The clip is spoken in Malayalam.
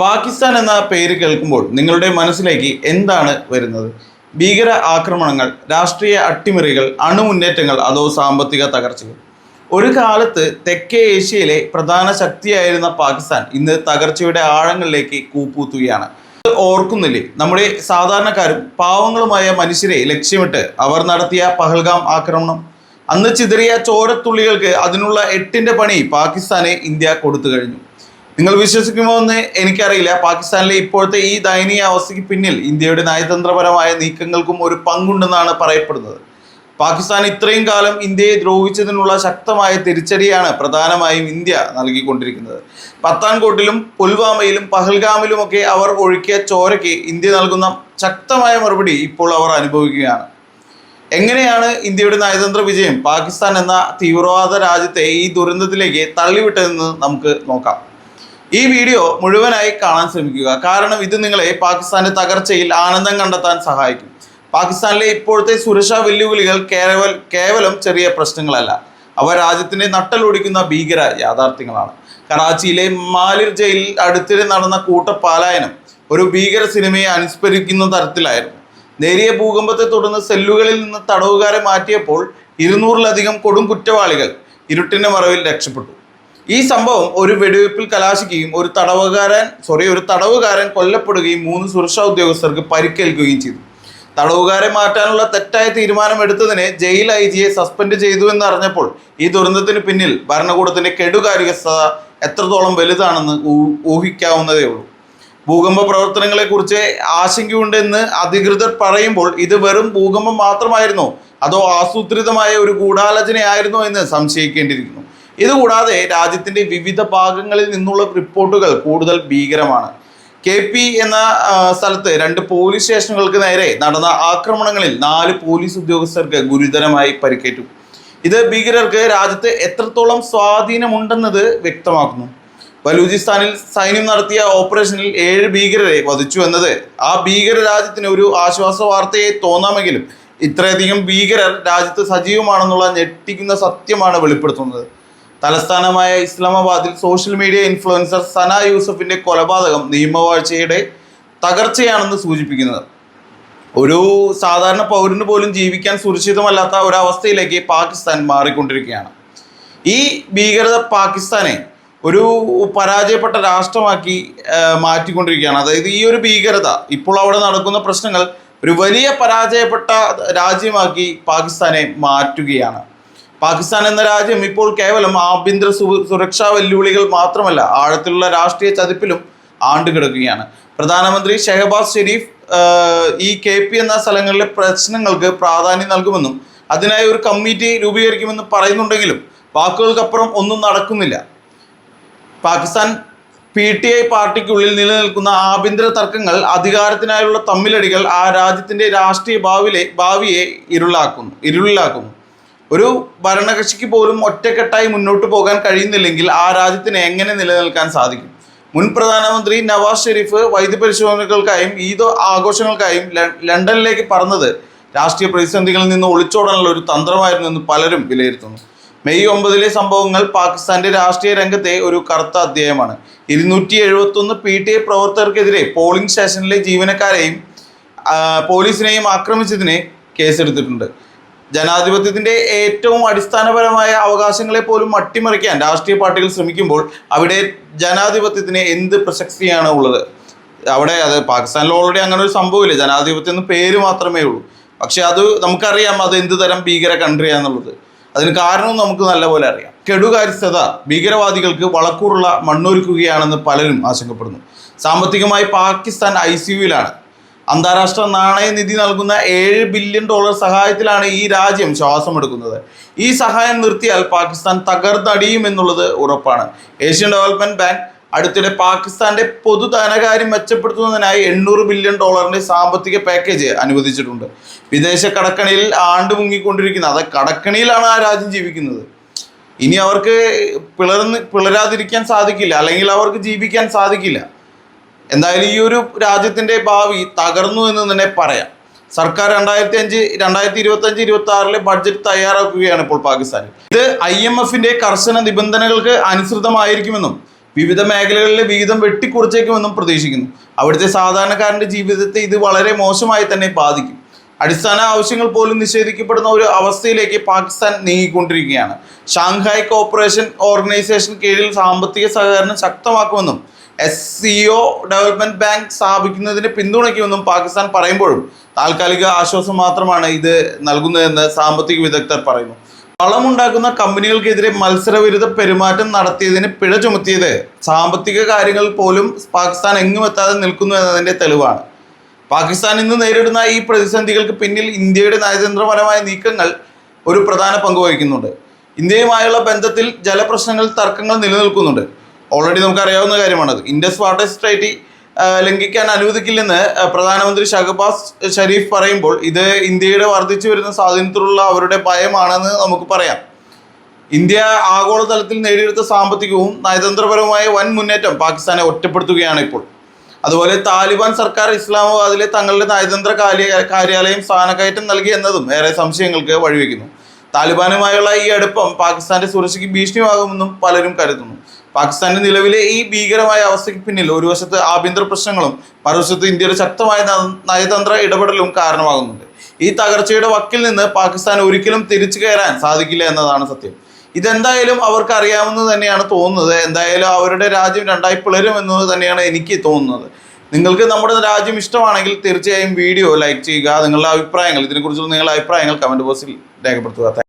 പാകിസ്ഥാൻ എന്ന പേര് കേൾക്കുമ്പോൾ നിങ്ങളുടെ മനസ്സിലേക്ക് എന്താണ് വരുന്നത്? ഭീകര ആക്രമണങ്ങൾ രാഷ്ട്രീയ അട്ടിമറികൾ അണുമുന്നേറ്റങ്ങൾ അതോ സാമ്പത്തിക തകർച്ചകൾ? ഒരു കാലത്ത് തെക്കേ ഏഷ്യയിലെ പ്രധാന ശക്തിയായിരുന്ന പാകിസ്ഥാൻ ഇന്ന് തകർച്ചയുടെ ആഴങ്ങളിലേക്ക് കൂപ്പൂത്തുകയാണ് ഓർക്കുന്നില്ലേ? നമ്മുടെ സാധാരണക്കാരും പാവങ്ങളുമായ മനുഷ്യരെ ലക്ഷ്യമിട്ട് അവർ നടത്തിയ പഹൽഗാം ആക്രമണം. അന്ന് ചിതറിയ ചോരത്തുള്ളികൾക്ക് അതിനുള്ള എട്ടിന്റെ പണി പാകിസ്ഥാനെ ഇന്ത്യ കൊടുത്തു കഴിഞ്ഞു. നിങ്ങൾ വിശ്വസിക്കുമോ എന്ന് എനിക്കറിയില്ല. പാകിസ്ഥാനിലെ ഇപ്പോഴത്തെ ഈ ദയനീയ അവസ്ഥയ്ക്ക് പിന്നിൽ ഇന്ത്യയുടെ നയതന്ത്രപരമായ നീക്കങ്ങൾക്കും ഒരു പങ്കുണ്ടെന്നാണ് പറയപ്പെടുന്നത്. പാകിസ്ഥാൻ ഇത്രയും കാലം ഇന്ത്യയെ ദ്രോഹിച്ചതിനുള്ള ശക്തമായ തിരിച്ചടിയാണ് പ്രധാനമായും ഇന്ത്യ നൽകിക്കൊണ്ടിരിക്കുന്നത്. പത്താൻകോട്ടിലും പുൽവാമയിലും പഹൽഗാമിലുമൊക്കെ അവർ ഒഴുക്കിയ ചോരയ്ക്ക് ഇന്ത്യ നൽകുന്ന ശക്തമായ മറുപടി ഇപ്പോൾ അവർ അനുഭവിക്കുകയാണ്. എങ്ങനെയാണ് ഇന്ത്യയുടെ നയതന്ത്ര വിജയം? പാകിസ്ഥാൻ എന്ന തീവ്രവാദ രാജ്യത്തെ ഈ ദുരന്തത്തിലേക്ക് തള്ളിവിട്ടതെന്ന് നമുക്ക് നോക്കാം. ഈ വീഡിയോ മുഴുവനായി കാണാൻ ശ്രമിക്കുക. കാരണം ഇത് നിങ്ങളെ പാകിസ്ഥാന്റെ തകർച്ചയിൽ ആനന്ദം കണ്ടെത്താൻ സഹായിക്കും. പാകിസ്ഥാനിലെ ഇപ്പോഴത്തെ സുരക്ഷാ വെല്ലുവിളികൾ കേവൽ കേവലം ചെറിയ പ്രശ്നങ്ങളല്ല. അവ രാജ്യത്തിന്റെ നട്ടലൊടിക്കുന്ന ഭീകര യാഥാർത്ഥ്യങ്ങളാണ്. കറാച്ചിയിലെ മാലിർ ജയിലിൽ അടുത്തിടെ നടന്ന കൂട്ടപ്പാലായനം ഒരു ഭീകര സിനിമയെ അനുസ്മരിക്കുന്ന തരത്തിലായിരുന്നു. നേരിയ ഭൂകമ്പത്തെ തുടർന്ന് സെല്ലുകളിൽ നിന്ന് തടവുകാരെ മാറ്റിയപ്പോൾ ഇരുന്നൂറിലധികം കൊടും കുറ്റവാളികൾ ഇരുട്ടിന്റെ മറവിൽ രക്ഷപ്പെട്ടു. ഈ സംഭവം ഒരു വെടിവെപ്പിൽ കലാശിക്കുകയും ഒരു തടവുകാരൻ സോറി ഒരു തടവുകാരൻ കൊല്ലപ്പെടുകയും മൂന്ന് സുരക്ഷാ ഉദ്യോഗസ്ഥർക്ക് പരിക്കേൽക്കുകയും ചെയ്തു. തടവുകാരെ മാറ്റാനുള്ള തെറ്റായ തീരുമാനം എടുത്തതിനെ ജയിൽ ഐ ജിയെ സസ്പെൻഡ് ചെയ്തു എന്നറിഞ്ഞപ്പോൾ ഈ ദുരന്തത്തിന് പിന്നിൽ ഭരണകൂടത്തിന്റെ കെടുകാര്യസ്ഥത എത്രത്തോളം വലുതാണെന്ന് ഊഹിക്കാവുന്നതേ ഉള്ളൂ. ഭൂകമ്പ പ്രവർത്തനങ്ങളെക്കുറിച്ച് ആശങ്കയുണ്ടെന്ന് അധികൃതർ പറയുമ്പോൾ ഇത് വെറും ഭൂകമ്പം മാത്രമായിരുന്നോ? അതോ ആസൂത്രിതമായ ഒരു ഗൂഢാലോചനയായിരുന്നോ എന്ന് സംശയിക്കേണ്ടിയിരിക്കുന്നു. ഇതുകൂടാതെ രാജ്യത്തിന്റെ വിവിധ ഭാഗങ്ങളിൽ നിന്നുള്ള റിപ്പോർട്ടുകൾ കൂടുതൽ ഭീകരമാണ്. കെ പി എന്ന സ്ഥലത്ത് രണ്ട് പോലീസ് സ്റ്റേഷനുകൾക്ക് നേരെ നടന്ന ആക്രമണങ്ങളിൽ നാല് പോലീസ് ഉദ്യോഗസ്ഥർക്ക് ഗുരുതരമായി പരിക്കേറ്റു. ഇത് ഭീകരർക്ക് രാജ്യത്ത് എത്രത്തോളം സ്വാധീനമുണ്ടെന്നത് വ്യക്തമാക്കുന്നു. ബലൂചിസ്ഥാനിൽ സൈന്യം നടത്തിയ ഓപ്പറേഷനിൽ ഏഴ് ഭീകരരെ വധിച്ചു എന്നത് ആ ഭീകര രാജ്യത്തിന് ഒരു ആശ്വാസ വാർത്തയെ തോന്നാമെങ്കിലും ഇത്രയധികം ഭീകരർ രാജ്യത്ത് സജീവമാണെന്നുള്ള ഞെട്ടിക്കുന്ന സത്യമാണ് വെളിപ്പെടുത്തുന്നത്. തലസ്ഥാനമായ ഇസ്ലാമാബാദിൽ സോഷ്യൽ മീഡിയ ഇൻഫ്ലുവൻസർ സന യൂസഫിന്റെ കൊലപാതകം നിയമവാഴ്ചയുടെ തകർച്ചയാണെന്ന് സൂചിപ്പിക്കുന്നത്. ഒരു സാധാരണ പൗരന് പോലും ജീവിക്കാൻ സുരക്ഷിതമല്ലാത്ത ഒരവസ്ഥയിലേക്ക് പാകിസ്ഥാൻ മാറിക്കൊണ്ടിരിക്കുകയാണ്. ഈ ഭീകരത പാകിസ്ഥാനെ ഒരു പരാജയപ്പെട്ട രാഷ്ട്രമാക്കി മാറ്റിക്കൊണ്ടിരിക്കുകയാണ്. അതായത് ഈ ഒരു ഭീകരത ഇപ്പോൾ അവിടെ നടക്കുന്ന പ്രശ്നങ്ങൾ ഒരു വലിയ പരാജയപ്പെട്ട രാജ്യമാക്കി പാകിസ്ഥാനെ മാറ്റുകയാണ്. പാകിസ്ഥാൻ എന്ന രാജ്യം ഇപ്പോൾ കേവലം ആഭ്യന്തര സുരക്ഷാ വെല്ലുവിളികൾ മാത്രമല്ല ആഴത്തിലുള്ള രാഷ്ട്രീയ ചതിപ്പിലും ആണ്ടുകിടക്കുകയാണ്. പ്രധാനമന്ത്രി ഷെഹബാസ് ഷെരീഫ് ഈ കെ പി എന്ന സ്ഥലങ്ങളിലെ പ്രശ്നങ്ങൾക്ക് പ്രാധാന്യം നൽകുമെന്നും അതിനായി ഒരു കമ്മിറ്റി രൂപീകരിക്കുമെന്ന് പറയുന്നുണ്ടെങ്കിലും വാക്കുകൾക്കപ്പുറം ഒന്നും നടക്കുന്നില്ല. പാകിസ്ഥാൻ പി ടി ഐ പാർട്ടിക്കുള്ളിൽ നിലനിൽക്കുന്ന ആഭ്യന്തര തർക്കങ്ങൾ അധികാരത്തിനായുള്ള തമ്മിലടികൾ ആ രാജ്യത്തിന്റെ രാഷ്ട്രീയ ഭാവിയിലെ ഭാവിയെ ഇരുളാക്കുന്നു ഇരുളിലാക്കുന്നു. ഒരു ഭരണകക്ഷിക്ക് പോലും ഒറ്റക്കെട്ടായി മുന്നോട്ട് പോകാൻ കഴിയുന്നില്ലെങ്കിൽ ആ രാജ്യത്തിന് എങ്ങനെ നിലനിൽക്കാൻ സാധിക്കും? മുൻ പ്രധാനമന്ത്രി നവാസ് ഷെരീഫ് വൈദ്യ പരിശോധനകൾക്കായും ഈദ് ആഘോഷങ്ങൾക്കായും ലണ്ടനിലേക്ക് പറന്നത് രാഷ്ട്രീയ പ്രതിസന്ധികളിൽ നിന്ന് ഒളിച്ചോടാനുള്ള ഒരു തന്ത്രമായിരുന്നു എന്ന് പലരും വിലയിരുത്തുന്നു. മെയ് ഒമ്പതിലെ സംഭവങ്ങൾ പാകിസ്ഥാന്റെ രാഷ്ട്രീയ രംഗത്തെ ഒരു കറുത്ത അധ്യായമാണ്. ഇരുന്നൂറ്റി എഴുപത്തി ഒന്ന് പി ടി ഐ പ്രവർത്തകർക്കെതിരെ പോളിംഗ് സ്റ്റേഷനിലെ ജീവനക്കാരെയും പോലീസിനെയും ആക്രമിച്ചതിനെ കേസെടുത്തിട്ടുണ്ട്. ജനാധിപത്യത്തിന്റെ ഏറ്റവും അടിസ്ഥാനപരമായ അവകാശങ്ങളെ പോലും അട്ടിമറിക്കാൻ രാഷ്ട്രീയ പാർട്ടികൾ ശ്രമിക്കുമ്പോൾ അവിടെ ജനാധിപത്യത്തിന് എന്ത് പ്രസക്തിയാണ് ഉള്ളത്? അവിടെ അത് പാകിസ്ഥാനിൽ ഓൾറെഡി അങ്ങനെ ഒരു സംഭവമില്ല. ജനാധിപത്യം എന്ന് പേര് മാത്രമേ ഉള്ളൂ. പക്ഷെ അത് നമുക്കറിയാം അത് എന്ത് തരം ഭീകര കൺട്രിയാന്നുള്ളത് അതിന് കാരണവും നമുക്ക് നല്ലപോലെ അറിയാം. കെടുകാര്യസ്ഥത ഭീകരവാദികൾക്ക് വളക്കൂറുള്ള മണ്ണൊരുക്കുകയാണെന്ന് പലരും ആശങ്കപ്പെടുന്നു. സാമ്പത്തികമായി പാകിസ്ഥാൻ ഐ സി അന്താരാഷ്ട്ര നാണയനിധി നൽകുന്ന ഏഴ് ബില്യൺ ഡോളർ സഹായത്തിലാണ് ഈ രാജ്യം ശ്വാസമെടുക്കുന്നത്. ഈ സഹായം നിർത്തിയാൽ പാകിസ്ഥാൻ തകർന്നടിയും എന്നുള്ളത് ഉറപ്പാണ്. ഏഷ്യൻ ഡെവലപ്മെന്റ് ബാങ്ക് അടുത്തിടെ പാകിസ്ഥാന്റെ പൊതു ധനകാര്യം മെച്ചപ്പെടുത്തുന്നതിനായി എണ്ണൂറ് ബില്യൺ ഡോളറിന്റെ സാമ്പത്തിക പാക്കേജ് അനുവദിച്ചിട്ടുണ്ട്. വിദേശ കടക്കണിയിൽ ആണ്ട് മുങ്ങിക്കൊണ്ടിരിക്കുന്ന. അത് കടക്കണിയിലാണ് ആ രാജ്യം ജീവിക്കുന്നത്. ഇനി അവർക്ക് പിളർന്ന് പിളരാതിരിക്കാൻ സാധിക്കില്ല. അല്ലെങ്കിൽ അവർക്ക് ജീവിക്കാൻ സാധിക്കില്ല. എന്തായാലും ഈ ഒരു രാജ്യത്തിന്റെ ഭാവി തകർന്നു എന്ന് തന്നെ പറയാം. സർക്കാർ രണ്ടായിരത്തി അഞ്ച് രണ്ടായിരത്തി ഇരുപത്തി അഞ്ച് ഇരുപത്തി ആറിലെ ബഡ്ജറ്റ് തയ്യാറാക്കുകയാണ് ഇപ്പോൾ പാകിസ്ഥാനിൽ ഇത് ഐ എം എഫിന്റെ കർശന നിബന്ധനകൾക്ക് അനുസൃതമായിരിക്കുമെന്നും വിവിധ മേഖലകളിലെ വിഹിതം വെട്ടിക്കുറച്ചേക്കുമെന്നും പ്രതീക്ഷിക്കുന്നു. അവിടുത്തെ സാധാരണക്കാരന്റെ ജീവിതത്തെ ഇത് വളരെ മോശമായി തന്നെ ബാധിക്കും. അടിസ്ഥാന ആവശ്യങ്ങൾ പോലും നിഷേധിക്കപ്പെടുന്ന ഒരു അവസ്ഥയിലേക്ക് പാകിസ്ഥാൻ നീങ്ങിക്കൊണ്ടിരിക്കുകയാണ്. ഷാങ്ഹായ് കോപ്പറേഷൻ ഓർഗനൈസേഷൻ കീഴിൽ സാമ്പത്തിക സഹകരണം ശക്തമാക്കുമെന്നും S C O development bank സ്ഥാപിക്കുന്നതിന് പിന്തുണയ്ക്കുമെന്നും പാകിസ്ഥാൻ പറയുമ്പോഴും താൽക്കാലിക ആശ്വാസം മാത്രമാണ് ഇത് നൽകുന്നതെന്ന് സാമ്പത്തിക വിദഗ്ധർ പറയുന്നു. വളമുണ്ടാക്കുന്ന കമ്പനികൾക്കെതിരെ മത്സരവിരുദ്ധ പെരുമാറ്റം നടത്തിയതിന് പിഴ ചുമത്തിയത് സാമ്പത്തിക കാര്യങ്ങൾ പോലും പാകിസ്ഥാൻ എങ്ങും എത്താതെ നിൽക്കുന്നു എന്നതിന്റെ തെളിവാണ്. പാകിസ്ഥാൻ ഇന്ന് നേരിടുന്ന ഈ പ്രതിസന്ധികൾക്ക് പിന്നിൽ ഇന്ത്യയുടെ നയതന്ത്രപരമായ നീക്കങ്ങൾ ഒരു പ്രധാന പങ്ക് വഹിക്കുന്നുണ്ട്. ഇന്ത്യയുമായുള്ള ബന്ധത്തിൽ ജലപ്രശ്നങ്ങൾ തർക്കങ്ങൾ നിലനിൽക്കുന്നുണ്ട്. ഓൾറെഡി നമുക്ക് അറിയാവുന്ന കാര്യമാണത് ഇൻഡസ് വാട്ടർ സൊസൈറ്റി ലംഘിക്കാൻ അനുവദിക്കില്ലെന്ന് പ്രധാനമന്ത്രി ഷഹബാസ് ഷരീഫ് പറയുമ്പോൾ ഇത് ഇന്ത്യയുടെ വർദ്ധിച്ചു വരുന്ന സ്വാധീനത്തിലുള്ള അവരുടെ ഭയമാണെന്ന് നമുക്ക് പറയാം. ഇന്ത്യ ആഗോളതലത്തിൽ നേടിയെടുത്ത സാമ്പത്തികവും നയതന്ത്രപരവുമായ വൻ മുന്നേറ്റം പാകിസ്ഥാനെ ഒറ്റപ്പെടുത്തുകയാണ് ഇപ്പോൾ. അതുപോലെ താലിബാൻ സർക്കാർ ഇസ്ലാമാബാദിലെ തങ്ങളുടെ നയതന്ത്ര കാര്യ കാര്യാലയം സ്ഥാനക്കയറ്റം നൽകി എന്നതും ഏറെ സംശയങ്ങൾക്ക് വഴിവെക്കുന്നു. താലിബാനുമായുള്ള ഈ അടുപ്പം പാകിസ്ഥാന്റെ സുരക്ഷയ്ക്ക് ഭീഷണിയാകുമെന്നും പലരും കരുതുന്നു. പാകിസ്ഥാന്റെ നിലവിലെ ഈ ഭീകരമായ അവസ്ഥയ്ക്ക് പിന്നിൽ ഒരു വശത്ത് ആഭ്യന്തര പ്രശ്നങ്ങളും മറുവശത്ത് ഇന്ത്യയുടെ ശക്തമായ നയതന്ത്ര ഇടപെടലും കാരണമാകുന്നുണ്ട്. ഈ തകർച്ചയുടെ വക്കിൽ നിന്ന് പാകിസ്ഥാൻ ഒരിക്കലും തിരിച്ചു കയറാൻ സാധിക്കില്ല എന്നതാണ് സത്യം. ഇതെന്തായാലും അവർക്ക് അറിയാമെന്ന് തന്നെയാണ് തോന്നുന്നത്. എന്തായാലും അവരുടെ രാജ്യം രണ്ടായി പിളരും തന്നെയാണ് എനിക്ക് തോന്നുന്നത്. നിങ്ങൾക്ക് നമ്മുടെ രാജ്യം ഇഷ്ടമാണെങ്കിൽ തീർച്ചയായും വീഡിയോ ലൈക്ക് ചെയ്യുക. നിങ്ങളുടെ അഭിപ്രായങ്ങൾ ഇതിനെക്കുറിച്ചുള്ള നിങ്ങളുടെ അഭിപ്രായങ്ങൾ കമന്റ് ബോക്സിൽ രേഖപ്പെടുത്തുക.